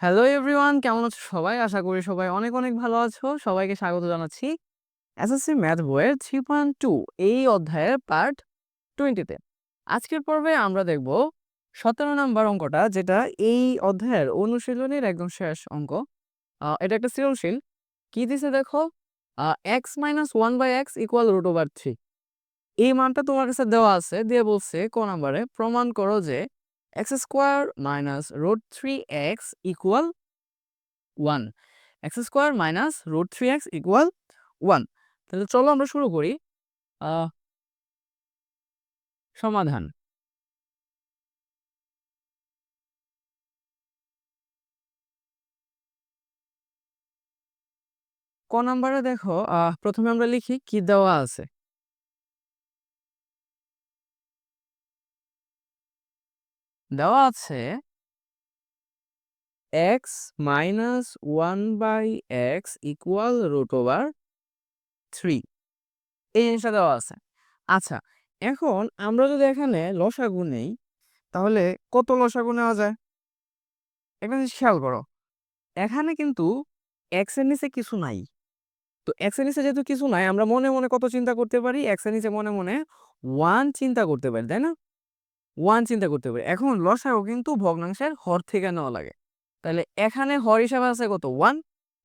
Hello everyone কেমন আছো সবাই? আশা করি সবাই অনেক, অনেক ভালো আছো। সবাইকে স্বাগত জানাচ্ছি এসএসসি ম্যাথ বইয়ের 3.2 এই অধ্যায়ের পার্ট টোয়েন্টিতে আজকের পর্বে আমরা দেখব 17 নাম্বার অঙ্কটা যেটা এই অধ্যায়ের অনুশীলনের একদম শেষ অঙ্ক। এটা একটা সৃজনশীল। কি দিছে দেখো? আ x - 1/x √3 এই মানটা তোমার কাছে দেওয়া আছে। দিয়ে বলছে ক নাম্বারে প্রমাণ করো যে x square minus root 3x equal 1 x square minus root 3x equal 1 তাহলে চলো আমরা শুরু করি সমাধান। ক নাম্বারে দেখো প্রথমে আমরা লিখি কি দেওয়া আছে। দেওয়া আছে। x minus one by x equal root over three এই জিনিসটা দেওয়া আছে। আচ্ছা এখন আমরা যদি এখানে লসাগু নেই, তাহলে কত লসাগু নেওয়া যায়? একটা জিনিস খেয়াল করো, এখানে কিন্তু এক্সের নিচে কিছু নাই। তো এক্সের নিচে যেহেতু কিছু নাই, আমরা মনে মনে কত চিন্তা করতে পারি? এক্সের নিচে মনে মনে ওয়ান চিন্তা করতে পারি, তাই না? ওয়ান চিন্তা করতে পারি এখন লসাগু কিন্তু ভগ্নাংশের হর থেকে নেওয়া লাগে। তাহলে এখানে হর হিসাবে আছে কত? ওয়ান।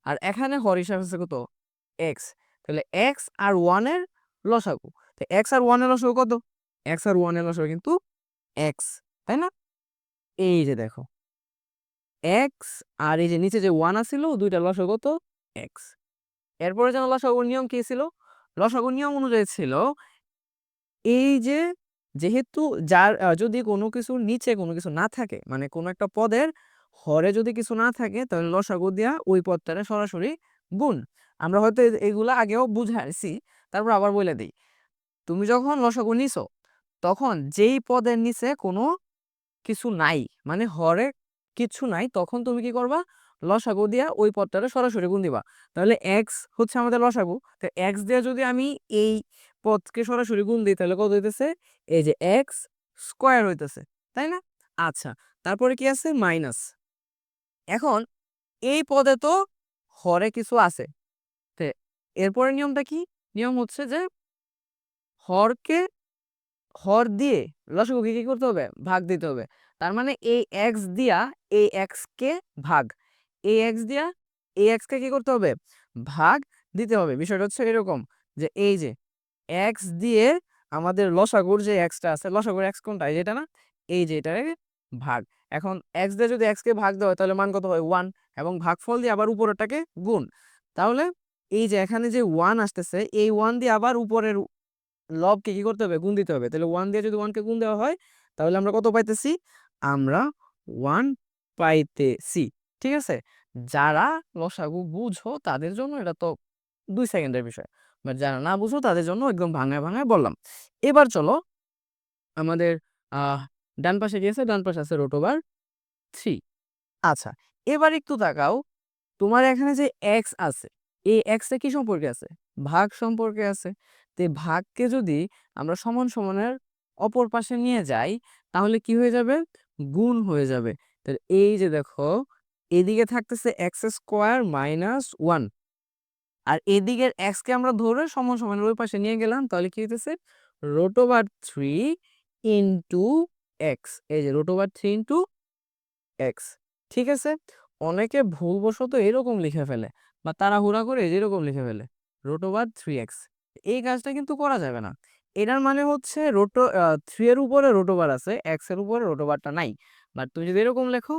আর এখানে হর হিসাবে আছে কত? এক্স। তাহলে এক্স আর ওয়ানের লসাগু। তো এক্স আর ওয়ানের লসাগু কত? এক্স আর ওয়ানের লসাগু কিন্তু এক্স। তাই না? এই যে দেখো। এক্স আর এই যে নিচে যে ওয়ান আছিল, দুইটা লসাগু কত? এক্স। এরপরে যেন লসাগুর নিয়ম কি ছিল? লসাগুর নিয়ম অনুযায়ী ছিল, এই যে যেহেতু যার যদি কোনো কিছুর নিচে কোনো কিছু না থাকে মানে কোনো একটা পদের হরে যদি কিছু না থাকে, তাহলে লসাগু দিয়া ওই পদটারে সরাসরি গুণ। আমরা হয়তো এগুলো আগেও বুঝাইছি, তারপর আবার বলে দিই। তুমি যখন লসাগু নিছো, তখন যেই পদের নিচে কোনো কিছু নাই মানে হরে কিছু নাই, তখন তুমি কি করবা? লসাগু দিয়া ওই পদটারে সরাসরি গুণ দিবা। তাহলে এক্স হচ্ছে আমাদের লসাগু। তো এক্স দিয়ে যদি আমি এই পদকে সরাসরি গুণ দিই, তাহলে কত হইতেছে? এই যে এক্স স্কোয়ার হইতেছে, তাই না? আচ্ছা তারপরে কি আছে? মাইনাস এখন এই পদে তো হরে কিছু আছে। এরপরে নিয়মটা কি? নিয়ম হচ্ছে যে হরকে, হর দিয়ে লসাগুকে কি করতে হবে? ভাগ দিতে হবে। তার মানে এই এক্স দিয়া এক্স কে ভাগ। এই এক্স দিয়া এই এক্স কে করতে হবে? ভাগ দিতে হবে। বিষয়টা হচ্ছে এরকম যে এই যে এক্স দিয়ে আমাদের লসাগুর যে এক্সটা আছে, লসাগুর এক্স কোনটা? এই যেটা না? এই যে এটারে ভাগ। এখন এক্স দিয়ে যদি এক্স কে ভাগ দেওয়া হয়, তাহলে মান কত হয়? ওয়ান এবং ভাগফল দিয়ে আবার উপরেরটাকে গুণ। তাহলে এই যে এখানে যে ওয়ান আসতেছে, এই ওয়ান দিয়ে আবার উপরের লবকে কি করতে হবে? গুণ দিতে হবে। তাহলে ওয়ান দিয়ে যদি ওয়ানকে গুণ দেওয়া হয়, তাহলে আমরা কত পাইতেছি? আমরা ওয়ান পাইতেছি ঠিক আছে? যারা লসাগু বুঝো তাদের জন্য এটা তো দুই সেকেন্ডের বিষয়। বাট যারা না বুঝো তাদের জন্য একদম ভাঙায় ভাঙায় বললাম। এবার চলো আমাদের ডান পাশে গিয়েছে ডান পাশে আছে রোট ওভার থ্রি আচ্ছা এবার একটু তাকাও। তোমার এখানে যে এক্স আছে, এই এক্সটা কি সম্পর্কে আছে? ভাগ সম্পর্কে আছে। তো ভাগকে যদি আমরা সমান সমানের অপর পাশে নিয়ে যাই, তাহলে কি হয়ে যাবে? গুণ হয়ে যাবে। তাহলে এই যে দেখো, এদিকে থাকতেছে এক্স স্কোয়ার মাইনাস ওয়ান আর এদিকের এক্সকে আমরা ধরে সমান সমান ওই পাশে নিয়ে গেলাম, তাহলে কি হইতেছে? Root over three into x এই যে root over three into x ঠিক আছে? অনেকে ভুলবশত এরকম লিখে ফেলে বা তাড়াহুড়া করে এরকম লিখে ফেলে। রোট ওভার থ্রি এক্স এই কাজটা কিন্তু করা যাবে না। এটার মানে হচ্ছে রোটো থ্রি এর উপরে রোট ওভার আছে এক্সের উপরে রোট ওভারটা নাই। বাট তুমি যদি এরকম লেখো,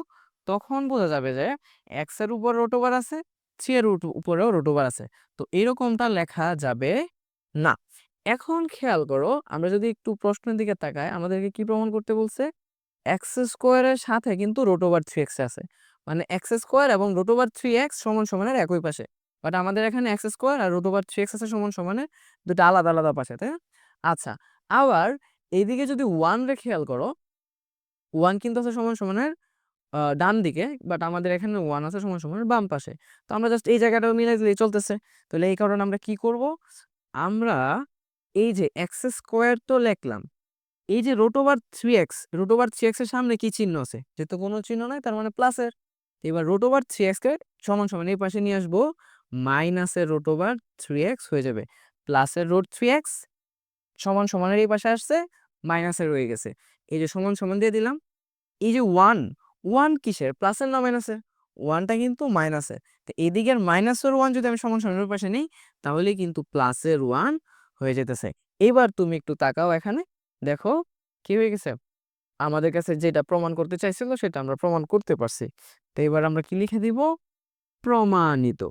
তখন বোঝা যাবে যে এক্সের উপর রোট ওভার আছে থ্রি এর উপরেও রোট ওভার আছে। তো এরকমটা লেখা যাবে না। এখন খেয়াল করো, আমরা যদি একটু প্রশ্নের দিকে তাকাই, আমাদেরকে কি প্রমাণ করতে বলছে? এক্স স্কোয়ারের সাথে কিন্তু রোট ওভার থ্রি এক্স আছে। মানে এক্স স্কোয়ার এবং রোট ওভার থ্রি এক্স সমান সমানের একই পাশে। বাট আমাদের এখানে এক্স স্কোয়ার আর রোট ওভার থ্রি এক্স আছে সমান সমানের দুটো আলাদা আলাদা পাশে, তাই আচ্ছা আবার এইদিকে যদি ওয়ান রে খেয়াল করো ওয়ান কিন্তু আছে সমান সমানের ডান দিকে বাট আমাদের এখানে ওয়ান আছে সমান সমানের বাম পাশে। তো আমরা জাস্ট এই জায়গাটাও মিলাই দিলেই চলতেছে। তাহলে এই কারণে আমরা কি করব? আমরা এই যে এক্স স্কোয়ার তো লিখলাম, এই যে root over three x root over three এক্সের সামনে কি চিহ্ন আছে? যেহেতু কোনো চিহ্ন নাই, তার মানে প্লাসের এবার রোট ওভার থ্রি এক্স সমান সমান এই পাশে নিয়ে আসব মাইনাসের রোট ওভার থ্রি এক্স হয়ে যাবে। প্লাসের রোট থ্রি এক্স সমান সমানের এই পাশে আসছে, মাইনাসের রয়ে গেছে। এই যে সমান সমান দিয়ে দিলাম, এই যে ওয়ান ওয়ান কিসের? প্লাসের না মাইনাসের ওয়ানটা কিন্তু মাইনাসের তো এদিকের মাইনাসের ওয়ান যদি আমি সমান সমানের পাশে নিই, তাহলে কিন্তু প্লাসের ওয়ান হয়ে যেতেছে। এবার তুমি একটু তাকাও এখানে, দেখো কি হয়ে গেছে। আমাদের কাছে যেটা প্রমাণ করতে চাইছিল, সেটা আমরা প্রমাণ করতে পারছি। তো এবার আমরা কি লিখে দিব? প্রমাণিত।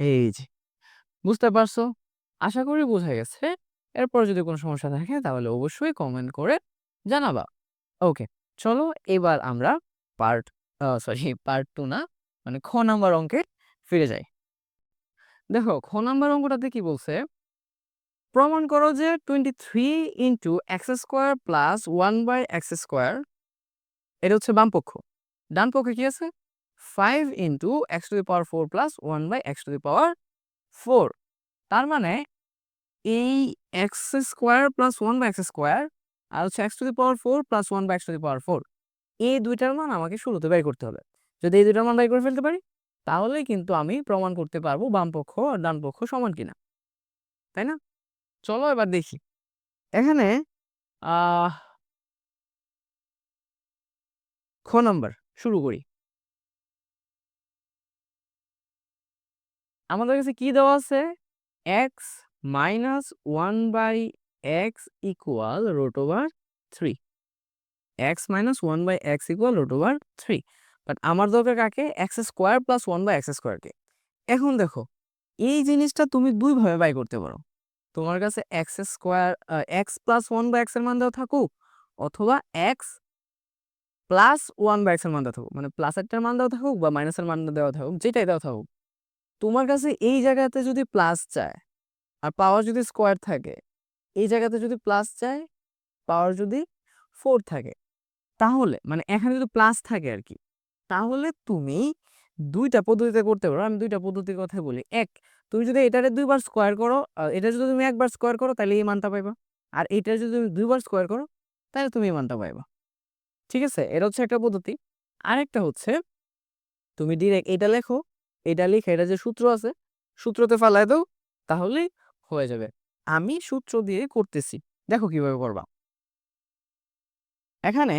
এই যে, বুঝতে পারছ? আশা করি বোঝা গেছে। এরপর যদি কোনো সমস্যা থাকে তাহলে অবশ্যই কমেন্ট করে জানাবা। ওকে চলো এবার আমরা পার্ট সরি পার্ট টু না মানে খ নাম্বার অঙ্কে ফিরে যাই। দেখো, খ নাম্বার অঙ্কটাতে কি বলছে? প্রমাণ করো যে twenty three into x square plus one by x square এটা হচ্ছে বাম পক্ষ। ডান পক্ষে কি আছে? Five into x to the power four plus one by x to the power four তার মানে এই x square plus one by x square আর হচ্ছে x to the power four plus one by x to the power four এই দুইটার মান আমাকে শুরুতে বের করতে হবে। যদি এই দুইটার মান বের করে ফেলতে পারি, তাহলে কিন্তু আমি প্রমাণ করতে পারব বাম পক্ষ আর ডান পক্ষ সমান কিনা। তাই না? চলো এবার দেখি। এখানে খ নাম্বার শুরু করি। আমাদের কাছে কি দেওয়া আছে? X minus one by x equal root over three x minus one by x equal root over three but আমার দরকার কাকে? X square plus one by x স্কোয়ারকে এখন দেখো, এই জিনিসটা তুমি দুইভাবে বাই করতে পারো। তোমার কাছে x square x plus one by এক্সের মান দেওয়া থাকুক, অথবা এক্স প্লাস ওয়ান বাই এক্সের মান দেওয়া থাকুক। মানে প্লাস প্লাসেরটার মান দেওয়া থাকুক বা মাইনাসের মান দেওয়া থাকুক, যেটাই দেওয়া থাকুক। তোমার কাছে এই জায়গাতে যদি প্লাস চায়, আর পাওয়ার যদি স্কোয়ার থাকে, এই জায়গাতে যদি প্লাস চায়, পাওয়ার যদি ফোর থাকে, তাহলে মানে এখানে যদি প্লাস থাকে আর কি, তাহলে তুমি দুইটা পদ্ধতিতে করতে পারো। আমি দুইটা পদ্ধতির কথা বলি। এক, তুমি যদি এটারে দুইবার স্কোয়ার করো এটা যদি তুমি একবার স্কোয়ার করো তাহলে এই মানটা পাইবা। আর এটা যদি তুমি দুইবার স্কোয়ার করো তাহলে তুমি এই মানটা পাইবা। ঠিক আছে? এটা হচ্ছে একটা পদ্ধতি। আরেকটা হচ্ছে, তুমি ডিরেক্ট এটা লেখো এটা লিখে, এটা যে সূত্র আছে, সূত্রতে ফালাই দাও তাহলে হয়ে যাবে। আমি সূত্র দিয়ে করতেছি। দেখো কীভাবে করবা। এখানে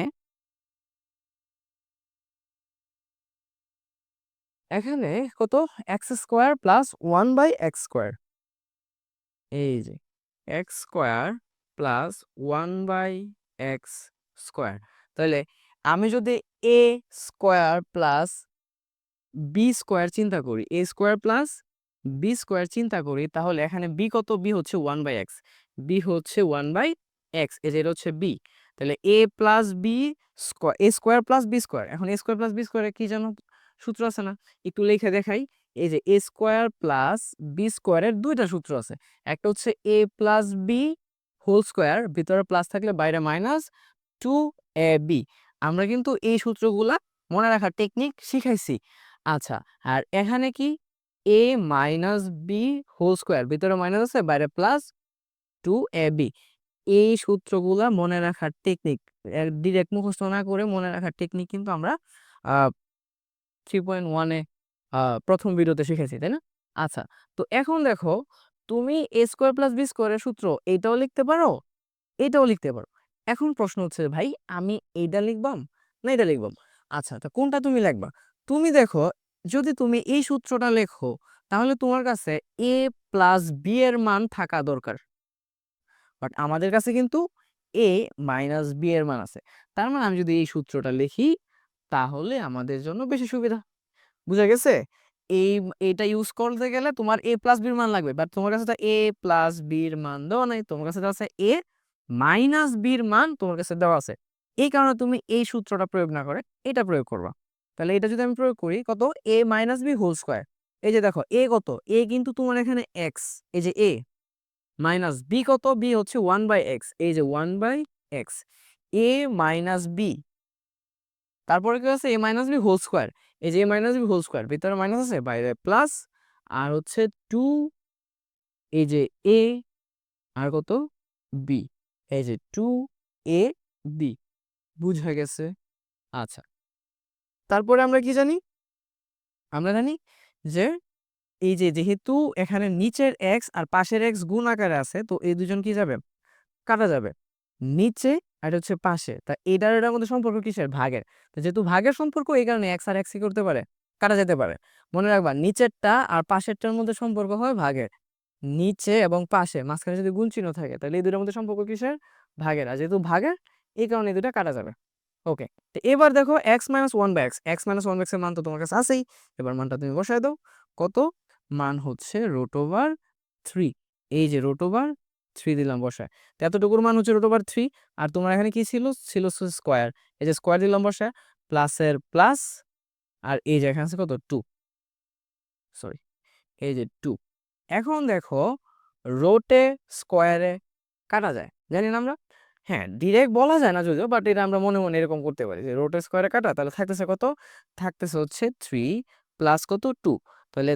এখানে কত? X square plus one by x square. এই যে, x square plus one by x square. তাহলে আমি যদি a square plus b square চিন্তা করি। A square plus b square চিন্তা করি, তাহলে এখানে বি কত? বি হচ্ছে ওয়ান বাই এক্স বি হচ্ছে ওয়ান বাই এক্স এই যে এটা হচ্ছে বি তাহলে a plus b square a square plus b square এখন এ স্কোয়ার প্লাস বি স্কোয়ারে কি যেন সূত্র আছে না? একটু লিখে দেখাই। এই যে এ স্কোয়ার প্লাস বি স্কোয়ারের দুইটা সূত্র আছে। একটা হচ্ছে a plus b whole square ভিতরে প্লাস থাকলে বাইরে মাইনাস টু এ বি আমরা কিন্তু এই সূত্রগুলা মনে রাখার টেকনিক শিখাইছি। আচ্ছা আর এখানে কি? A minus b whole square ভিতরে মাইনাস আছে, বাইরে প্লাস টু এ বি এই সূত্রগুলা মনে রাখার টেকনিক ডিরেক্ট মুখস্থ না করে মনে রাখার টেকনিক কিন্তু আমরা থ্রি পয়েন্ট ওয়ানে প্রথম ভিডিওতে শিখেছি, তাই না? আচ্ছা তো এখন দেখো, তুমি এ স্কোয়ার প্লাস বি স্কোয়ারের সূত্র এইটাও লিখতে পারো এইটাও লিখতে পারো। এখন প্রশ্ন হচ্ছে ভাই, আমি এইটা লিখবাম না এটা লিখবাম আচ্ছা তা কোনটা তুমি লিখবা? তুমি দেখো, যদি তুমি এই সূত্রটা লেখো, তাহলে তোমার কাছে এ প্লাস বি এর মান থাকা দরকার। বাট আমাদের কাছে কিন্তু এ মাইনাস বি এর মান আছে। তার মানে আমি যদি এই সূত্রটা লিখি, তাহলে আমাদের জন্য বেশি সুবিধা। বুঝা গেছে? এই, এটা ইউজ করতে গেলে তোমার এ প্লাস বির মান লাগবে। বাট তোমার কাছে তো এ প্লাস বির মান দেওয়া নাই। তোমার কাছে আছে এ মাইনাস বির মান তোমার কাছে দেওয়া আছে। এই কারণে তুমি এই সূত্রটা প্রয়োগ না করে এটা প্রয়োগ করবা। তাহলে এটা যদি আমি প্রয়োগ করি, কত? A minus b whole square এই যে দেখো এ কত? এ কিন্তু তোমার এখানে এক্স এই যে এ মাইনাস বি কত? বি হচ্ছে ওয়ান বাই এক্স এই যে one by x a minus b তারপরে কি আছে? A minus b whole square এই যে a minus b whole square ভিতরে মাইনাস আছে, বাইরে প্লাস আর হচ্ছে টু এই যে এ আর কত? বি এই যে টু এ বি বুঝা গেছে? আচ্ছা। তারপরে আমরা কি জানি? আমরা জানি যে এই যে যেহেতু এখানে নিচের এক্স আর পাশের এক্স গুণ আকারে আছে, তো এই দুজন কি যাবে? কাটা যাবে। নিচে আর হচ্ছে পাশে। তা এটার এটার মধ্যে সম্পর্ক কিসের? ভাগের। তো যেহেতু ভাগের সম্পর্ক, এই কারণে এক্স আর এক্স কি করতে পারে? কাটা যেতে পারে। মনে রাখবা, নিচেরটা আর পাশেরটার মধ্যে সম্পর্ক হয় ভাগের। নিচে এবং পাশে, মাঝখানে যদি গুণ চিহ্ন থাকে, তাহলে এই দুটার মধ্যে সম্পর্ক কিসের? ভাগের। আর যেহেতু ভাগের, এই কারণে এই দুটা কাটা যাবে। ওকে, তো এবার দেখো x minus one by x x minus one by এক্সের মান তো তোমার কাছে আছেই। এবার মানটা তুমি বসাই দাও। কত? মান হচ্ছে রোট ওভার থ্রি এই যে রোট ওভার থ্রি দিলাম বসায়। তো এতটুকুর মান হচ্ছে রোট ওভার থ্রি আর তোমার এখানে কি ছিল? ছিল স্কোয়ার এই যে স্কোয়ার দিলাম বসায় প্লাসের প্লাস আর এই যে এখানে আছে কত? টু সরি এই যে টু এখন দেখো রোটে স্কোয়ারে কাটা যায়। জানি না আমরা। হ্যাঁ ডিরেক্ট বলা যায় না যদিও বাট এটা আমরা মনে মনে এরকম করতে পারি যে রোটে স্কোয়ারে কাটা, তাহলে থাকতেছে কত? থাকতেছে হচ্ছে থ্রি প্লাস কত? টু তাহলে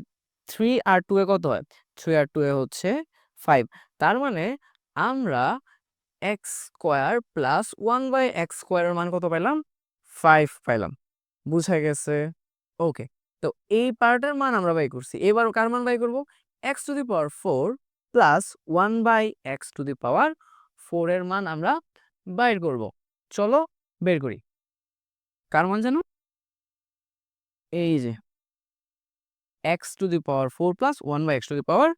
থ্রি আর টু এ কত হয়? থ্রি আর টু এ হচ্ছে ফাইভ তার মানে আমরা x square plus one by x স্কোয়ারের মান কত পাইলাম? ফাইভ পাইলাম। বুঝা গেছে? ওকে তো এই পার্টের মান আমরা বাই করছি। এবার কার মান বাই করব? X to the power four plus one by x to the power four এর মান আমরা বাইর করব। চলো বের করি। কার মান জানো এই যে। X to the power four plus one by x to the power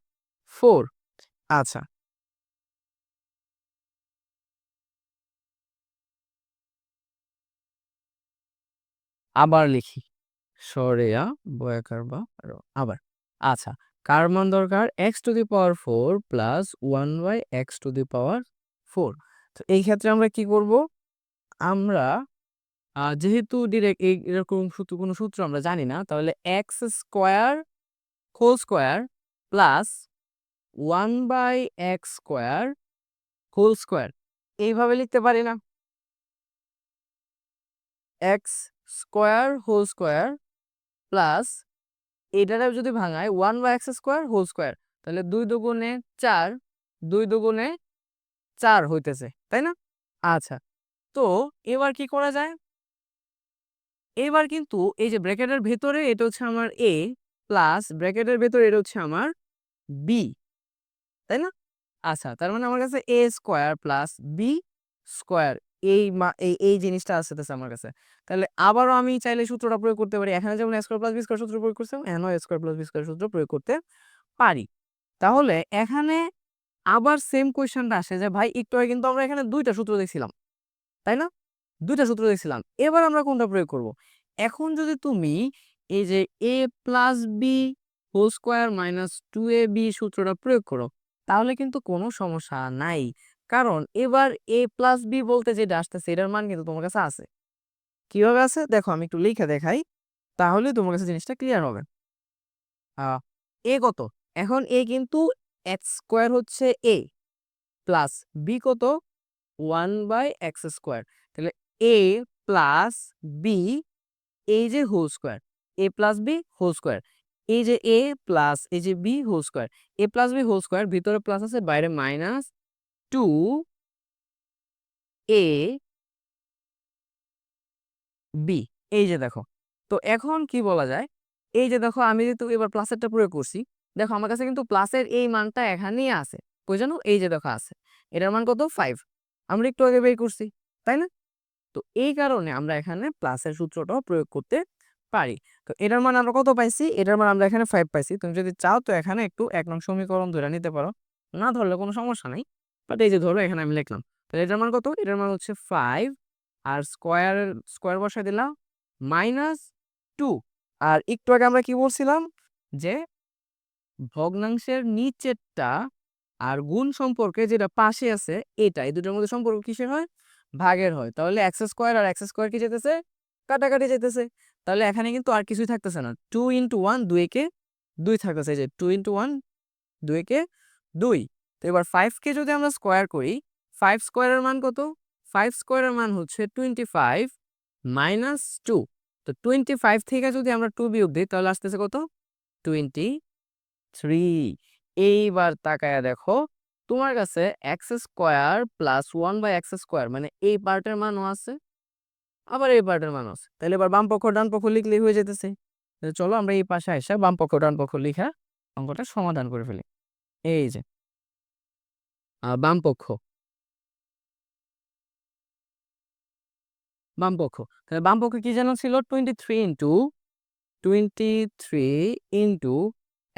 four আচ্ছা। আবার লিখি। সরেয়া, বয়াকার বা আবার। আচ্ছা কার মান দরকার? X to the power four plus one by x to the power four. তো এই ক্ষেত্রে আমরা কি করব? আমরা যেহেতু ডিরেক্ট এই এরকম সূত্র, কোনো সূত্র আমরা জানি না, তাহলে x square whole square plus one by x square whole square এইভাবে লিখতে পারি না। X square whole square plus এটারে যদি ভাঙায় one by x square whole square তাহলে দুই দুগুণে চার, দুই দুগুণে চার হইতেছে, তাই না? আচ্ছা তো এবার কি করা যায়? এবার কিন্তু এই যে ব্র্যাকেটের ভেতরে এটা হচ্ছে আমার এ প্লাস ব্র্যাকেটের ভেতরে এটা হচ্ছে আমার বি তাই না? আচ্ছা তার মানে আমার কাছে a square plus b square এই এই এই জিনিসটা আসতেছে আমার কাছে। তাহলে আবারও আমি চাইলে সূত্রটা প্রয়োগ করতে পারি। এখানে যেমন স্কোয়ার প্লাস বি স্কোয়ার সূত্র প্রয়োগ করছিলাম, এখানেও স্কোয়ার প্লাস বি স্কোয়ার সূত্র প্রয়োগ করতে পারি। তাহলে এখানে আবার সেম কোয়েশ্চেনটা আসে যে, ভাই, একটু আগে কিন্তু আমরা এখানে দুইটা সূত্র দেখছিলাম। তাই না? দুইটা সূত্র দেখছিলাম। এবার আমরা কোনটা প্রয়োগ করব? এখন যদি তুমি এই যে a plus b whole square minus two a b সূত্রটা প্রয়োগ করো, তাহলে কিন্তু কোনো সমস্যা নাই। কারণ এবার এ প্লাস বি বলতে যেটা আসতেছে, এটার মান কিন্তু তোমার কাছে আছে। কীভাবে আছে? দেখো, আমি একটু লিখে দেখাই, তাহলে তোমার কাছে জিনিসটা ক্লিয়ার হবে। এ কত? এখন এ কিন্তু এক্স স্কোয়ার হচ্ছে এ প্লাস বি কত? One by x square. তাহলে এ প্লাস বি, এই যে whole square, a plus b whole square, এই যে এ প্লাস, এই যে b whole square, a plus b whole square, ভিতরে প্লাস আছে, বাইরে মাইনাস টু এ বি, এই যে দেখো। তো এখন কি বলা যায়? এই যে দেখো, আমি যেহেতু এবার প্লাসেরটা প্রয়োগ করছি দেখো আমার কাছে কিন্তু প্লাসের এই মানটা এখানেই আছে। কই জানো এই যে দেখো আছে। এটার মান কত? ফাইভ আমরা একটু আগে বের করছি, তাই না? তো এই কারণে আমরা এখানে প্লাসের সূত্রটাও প্রয়োগ করতে পারি। তো এটার মান আমরা কত পাইছি? এটার মান আমরা এখানে ফাইভ পাইছি। তুমি যদি চাও তো এখানে একটু এক নং সমীকরণ ধরে নিতে পারো। না ধরলে কোনো সমস্যা নেই। বাট এই যে ধরো, এখানে আমি লিখলাম। তাহলে এটার মান কত? এটার মান হচ্ছে ফাইভ আর স্কোয়ার স্কোয়ার বসায় দিলাম মাইনাস টু আর একটু আগে আমরা কি বলছিলাম? যে ভগ্নাংশের নিচেরটা আর গুণ সম্পর্কে যেটা পাশে আছে এটা, এই দুটোর মধ্যে সম্পর্ক কিসের হয়? ভাগের হয়। তাহলে এক্স স্কোয়ার আর এক্স স্কোয়ার কি যেতেছে? কাটাকাটি যেতেছে। তাহলে এখানে কিন্তু আর কিছুই থাকতেছে না। টু ইন্টু ওয়ান দুইকে দুই থাকতেছে। এই যে টু ইন্টু ওয়ান দুইকে দুই। তো এবার ফাইভকে যদি আমরা স্কোয়ার করি ফাইভ স্কোয়ারের মান কত? ফাইভ স্কোয়ারের মান হচ্ছে টোয়েন্টি ফাইভ মাইনাস টু তো টোয়েন্টি ফাইভ থেকে যদি আমরা টু বিয়োগ দিই, তাহলে আসতেছে কত? টোয়েন্টি থ্রি এইবার তাকায়া দেখো, তোমার কাছে x square plus one by x square মানে এই পার্টের মানও আছে, আবার এই পার্টের মানও আছে। তাহলে এবার বাম পক্ষ, ডান পক্ষ লিখলেই হয়ে যেতেছে। চলো আমরা এই পাশে এসে বাম পক্ষ, ডান পক্ষ লিখা অঙ্কটা সমাধান করে ফেলি। এই যে। বাম পক্ষ। বাম পক্ষ। তাহলে বাম পক্ষ কি যেন ছিল? Twenty three into twenty three into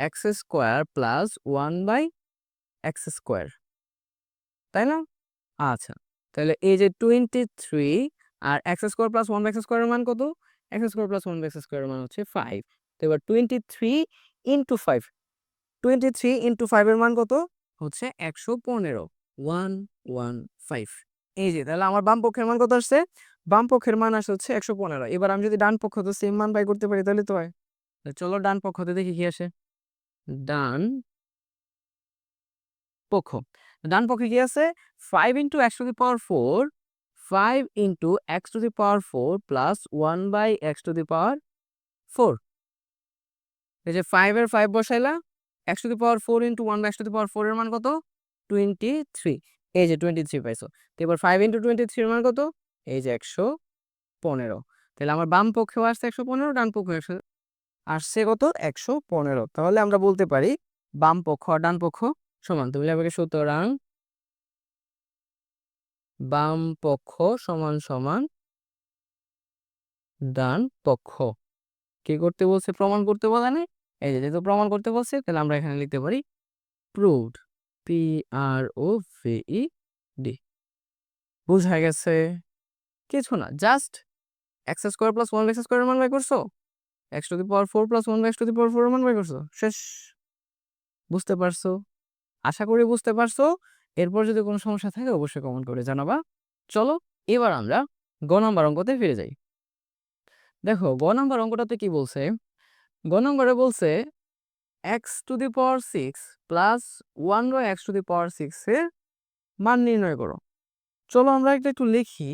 x square plus one by x square. তাই না? আচ্ছা তাহলে এই যে twenty three R x square plus one by x স্কোয়ারের মান কত? X square plus one by x স্কোয়ারের মান হচ্ছে ফাইভ তো এবার twenty three into five twenty three into ফাইভের মান কত? হচ্ছে একশো পনেরো ওয়ান ওয়ান ফাইভ এই যে, তাহলে আমার বাম পক্ষের মান কত আসছে? বাম পক্ষের মান আসে হচ্ছে একশো পনেরো। এবার আমি যদি ডান পক্ষ তো সেম মান বাই করতে পারি, তাহলে তো হয়। চলো ডান পক্ষতে দেখি কি আসে। ডান পক্ষ। ডান পক্ষে কি আছে? Five into x to the power four five into x to the power four plus one by x to the power four এই যে ফাইভের five বসাইলা x to the power four into one by x to the power ফোরের মান কত? Twenty three এই যে twenty three পাইছো। তো এবার ফাইভ ইন্টু টোয়েন্টি থ্রির মান কত? এই যে একশো পনেরো। তাহলে আমার বাম পক্ষেও আসছে একশো পনেরো, ডান পক্ষে একশো আসছে কত? একশো পনেরো। তাহলে আমরা বলতে পারি বাম পক্ষ আর ডান পক্ষ সমান। তুমি আমাকে সুতরাং বাম পক্ষ সমান সমান ডান পক্ষ। কি করতে বলছে? প্রমাণ করতে বলে না এই যে, যেহেতু প্রমাণ করতে বলছে, তাহলে আমরা এখানে লিখতে পারি proved P R O V E D বুঝা গেছে? কিছু না just x square plus one x square মান বাই করছ? X to the power four plus one by x to the power four মান বাই করছ? শেষ। বুঝতে পারছ? আশা করি বুঝতে পারছ। এরপর যদি কোনো সমস্যা থাকে, অবশ্যই কমেন্ট করে জানাবা। চলো, এবার আমরা গ নম্বর অঙ্কতে ফিরে যাই। দেখো, গ নম্বর অঙ্কটাতে কি বলছে? গ নম্বরে বলছে x to the power six plus one by x to the power সিক্সের মান নির্ণয় করো। চলো আমরা একটা একটু লিখি,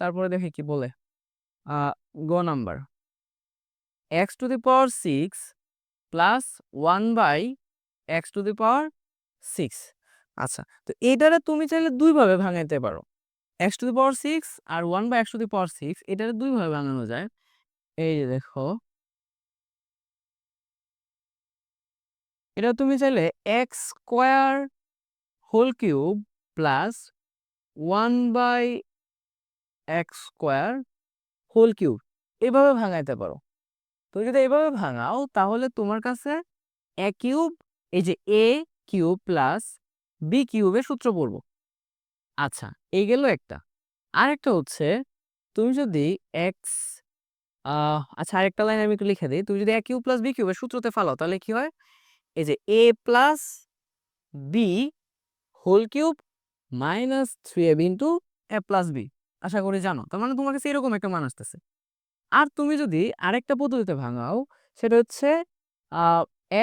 তারপরে দেখি কি বলে। গ number. X to the power six plus one by x to the power six আচ্ছা তো এটারে তুমি চাইলে দুইভাবে ভাঙাইতে পারো। X to the power six R one by x to the power six এটারে দুইভাবে ভাঙানো যায়। এই যে দেখো। এটা তুমি চাইলে x square whole cube plus one by x square whole cube এভাবে ভাঙাইতে পারো। তো যদি এভাবে ভাঙাও, তাহলে তোমার কাছে এ কিউব এই যে এ কিউব প্লাস বি কিউবের সূত্র পড়ব। আচ্ছা এই গেল একটা। আরেকটা হচ্ছে, তুমি যদি এক্স আচ্ছা আরেকটা লাইন আমি একটু লিখে দিই। তুমি যদি এ কিউব প্লাস বি কিউবের সূত্রতে ফালাও, তাহলে কি হয়? এই যে a plus b whole cube minus three a b into a plus b আশা করি জানো। তার মানে তোমার কাছে এরকম একটা মান আসতেছে। আর তুমি যদি আরেকটা পদ্ধতিতে ভাঙাও, সেটা হচ্ছে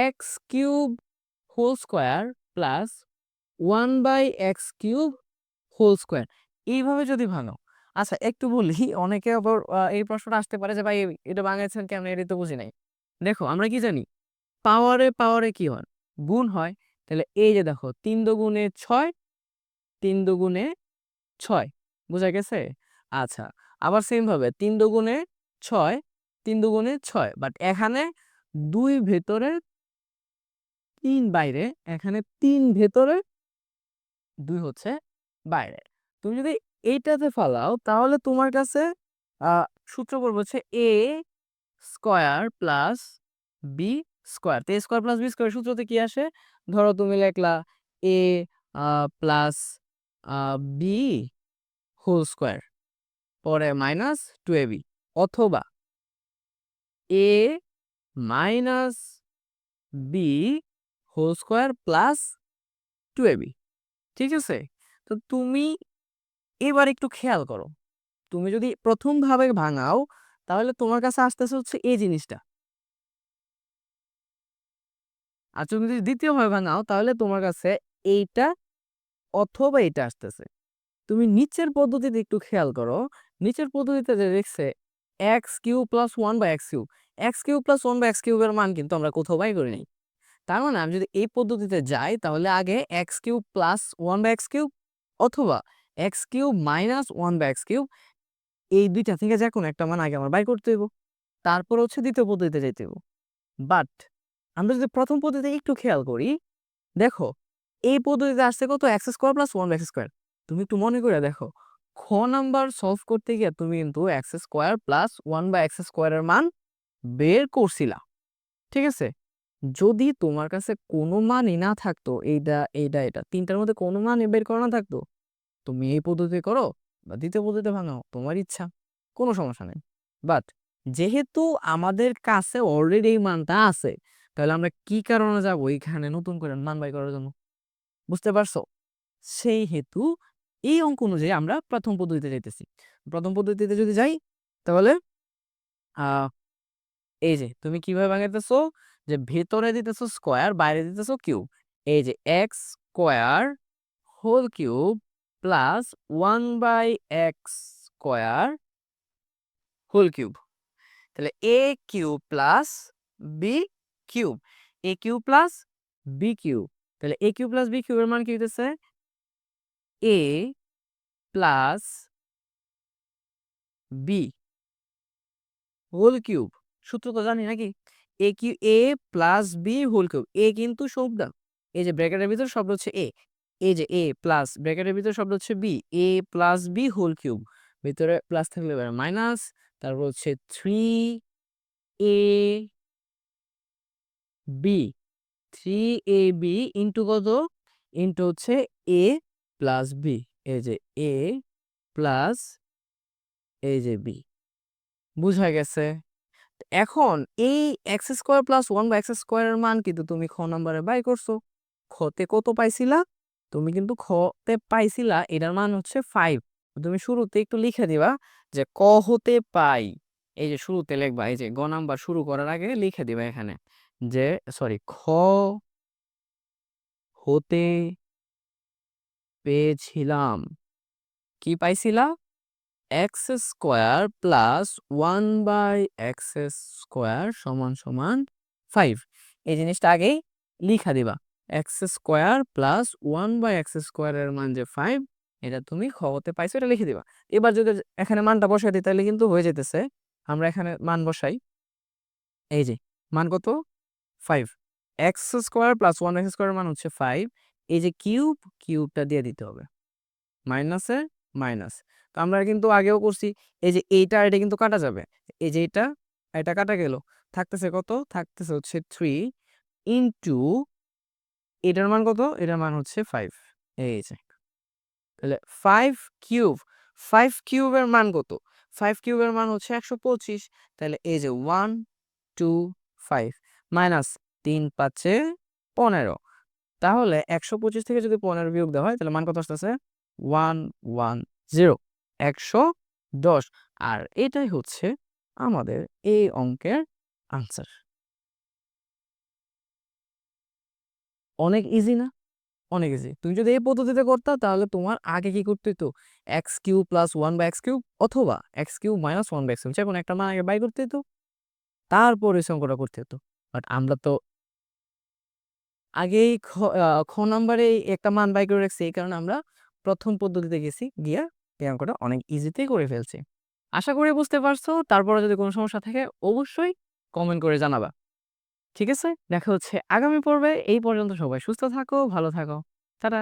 x cube whole square plus one by x cube whole square এইভাবে যদি ভাঙাও আচ্ছা একটু বলি, অনেকে আবার এই প্রশ্নটা আসতে পারে যে, ভাই এটা ভাঙাইছেন কেমন এটা তো বুঝি নাই। দেখো, আমরা কি জানি? পাওয়ারে পাওয়ারে কি হয়? গুণ হয়। তাহলে এই যে দেখো, তিন দুগুণে ছয়, তিন দুগুণে ছয়, বোঝা গেছে? আচ্ছা আবার সেম ভাবে, তিন দুগুণে ছয়, তিন দুগুণে ছয়। বাট এখানে দুই ভেতরে তিন বাইরে, এখানে তিন ভেতরে দুই হচ্ছে বাইরে। তুমি যদি এইটাতে ফালাও, তাহলে তোমার কাছে সূত্র পড়বে হচ্ছে a square plus b square তো a square plus b square সূত্রতে কি আসে? ধরো তুমি লেখলা a plus b whole square পরে মাইনাস টু এ বি অথবা a minus b whole square plus two a b ঠিক আছে? তো তুমি এবার একটু খেয়াল করো। তুমি যদি প্রথম ভাঙাও, তাহলে তোমার কাছে আসতেছে হচ্ছে এই জিনিসটা। আর তুমি যদি দ্বিতীয় ভাবে ভাঙাও, তাহলে তোমার কাছে এইটা অথবা এটা আসতেছে। তুমি নিচের পদ্ধতিতে একটু খেয়াল করো। নিচের পদ্ধতিতে যে দেখছে x cube plus one by x cube x cube plus one বা এক্স কিউবের মান কিন্তু আমরা কোথাও বাই করি নাই তার মানে আমি যদি এই পদ্ধতিতে যাই, তাহলে আগে x cube plus one by x cube অথবা এক্স কিউব মাইনাস ওয়ান বা এক্স কিউব, এই দুইটা থেকে যে কোনো একটা মান আগে আমার বাই করতে হইব। তারপর হচ্ছে দ্বিতীয় পদ্ধতিতে যেতে হইব। বাট আমরা যদি প্রথম পদ্ধতিতে একটু খেয়াল করি, দেখো, এই পদ্ধতিতে আসছে কত? X square plus one x square তুমি একটু মনে করে দেখো। খ নাম্বার সলভ করতে গিয়ে তুমি কিন্তু x square plus one by x স্কোয়ারের মান বের করছিলা। ঠিক আছে? যদি তোমার কাছে কোনো মানই না থাকতো এইটা এইটা এটা তিনটার মধ্যে কোনো মানই বের করা না থাকতো, তুমি এই পদ্ধতি করো বা দ্বিতীয় পদ্ধতিতে ভাঙাও, তোমার ইচ্ছা, কোনো সমস্যা নেই। বাট যেহেতু আমাদের কাছে অলরেডি এই মানটা আছে, তাহলে আমরা কি কারণে যাব এইখানে নতুন করে মান বাই করার জন্য? বুঝতে পারছ? সেই হেতু এই অঙ্ক অনুযায়ী আমরা প্রথম পদ্ধতিতে যাইতেছি। প্রথম পদ্ধতিতে যদি যাই, তাহলে এই যে, তুমি কীভাবে ভাঙাইতেছো যে, ভেতরে দিতেছো স্কোয়ার, বাইরে দিতেছো কিউব। এই যে, x square whole cube plus one by x square whole cube. তাহলে a cube plus b cube. A cube plus b cube. তাহলে এ কিউব প্লাস বি কিউবের মান কি হইতেছে? A plus b whole cube সূত্র তো জানি নাকি? A cube a plus b whole cube a কিন্তু শব্দ এই যে ব্র্যাকেটের ভিতর শব্দ হচ্ছে এ এই যে এ প্লাস ব্র্যাকেটের ভিতর শব্দ হচ্ছে b a plus b whole cube ভিতরে প্লাস থাকলে মাইনাস তারপর হচ্ছে three a b three a b into কত? ইন্টু হচ্ছে এ প্লাস বি এই যে এ প্লাস এই যে বি বুঝা গেছে? এখন এই এক্স স্কোয়ার প্লাস ওয়ান বা এক্স স্কোয়ারের মান কিন্তু তুমি খ নাম্বারে বাই করছ। খতে কত পাইছিলা? তুমি কিন্তু খতে পাইছিলা, এটার মান হচ্ছে ফাইভ তুমি শুরুতে একটু লিখে দিবা যে ক হতে পাই। এই যে শুরুতে লিখবা, এই যে গ নাম্বার শুরু করার আগে লিখে দিবা এখানে যে সরি খ হতে পেয়েছিলাম। কি পাইছিলা? X square plus one by x square সমান সমান ফাইভ। এই জিনিসটা আগেই লিখা দিবা। X square plus one by x স্কোয়ারের মান যে ফাইভ, এটা তুমি খতে পাইছো, এটা লিখে দিবা। এবার যদি এখানে মানটা বসাই দিই, তাহলে কিন্তু হয়ে যেতেছে আমরা এখানে মান বসাই। এই যে, মান কত? Five. X square plus one x স্কোয়ারের মান হচ্ছে ফাইভ। এই যে কিউব, কিউবটা দিয়ে দিতে হবে। মাইনাসে মাইনাস। তো আমরা কিন্তু আগেও করছি, এই যে এইটা এটা কিন্তু কাটা যাবে। এই যে এটা এটা কাটা গেল। থাকতেছে কত? থাকতেছে হচ্ছে থ্রি ইন্টু এটার মান কত? এটার মান হচ্ছে ফাইভ এই যে। তাহলে ফাইভ কিউব ফাইভ কিউবের মান কত? ফাইভ কিউবের মান হচ্ছে একশো পঁচিশ। তাহলে এই যে ওয়ান টু ফাইভ মাইনাস তিন পাঁচে পনেরো। তাহলে একশো পঁচিশ থেকে যদি পনেরো বিয়োগ দেওয়া হয়, তাহলে মান কত আসতেছে? ওয়ান ওয়ান, জিরো, একশো দশ। আর এটাই হচ্ছে আমাদের এই অঙ্কের আনসার অনেক ইজি না? অনেক ইজি তুমি যদি এই পদ্ধতিতে করতা, তাহলে তোমার আগে কি করতে হতো এক্স কিউ প্লাস ওয়ান বা এক্স কিউব অথবা এক্স কিউ মাইনাস ওয়ান বা এক্স কিউব যে কোনো একটা মান আগে বাই করতে হতো তারপর এই অঙ্কটা করতে হতো বাট আমরা তো আগেই খ নম্বরে একটা মান বাই করে রাখছি, এই কারণে আমরা প্রথম পদ্ধতিতে গেছি, গিয়া অঙ্কটা অনেক ইজিতেই করে ফেলছি। আশা করি বুঝতে পারছ তারপরে যদি কোনো সমস্যা থাকে, অবশ্যই কমেন্ট করে জানাবা। ঠিক আছে, দেখা হচ্ছে আগামী পর্বে, এই পর্যন্ত সবাই সুস্থ থাকো, ভালো থাকো, টাটা!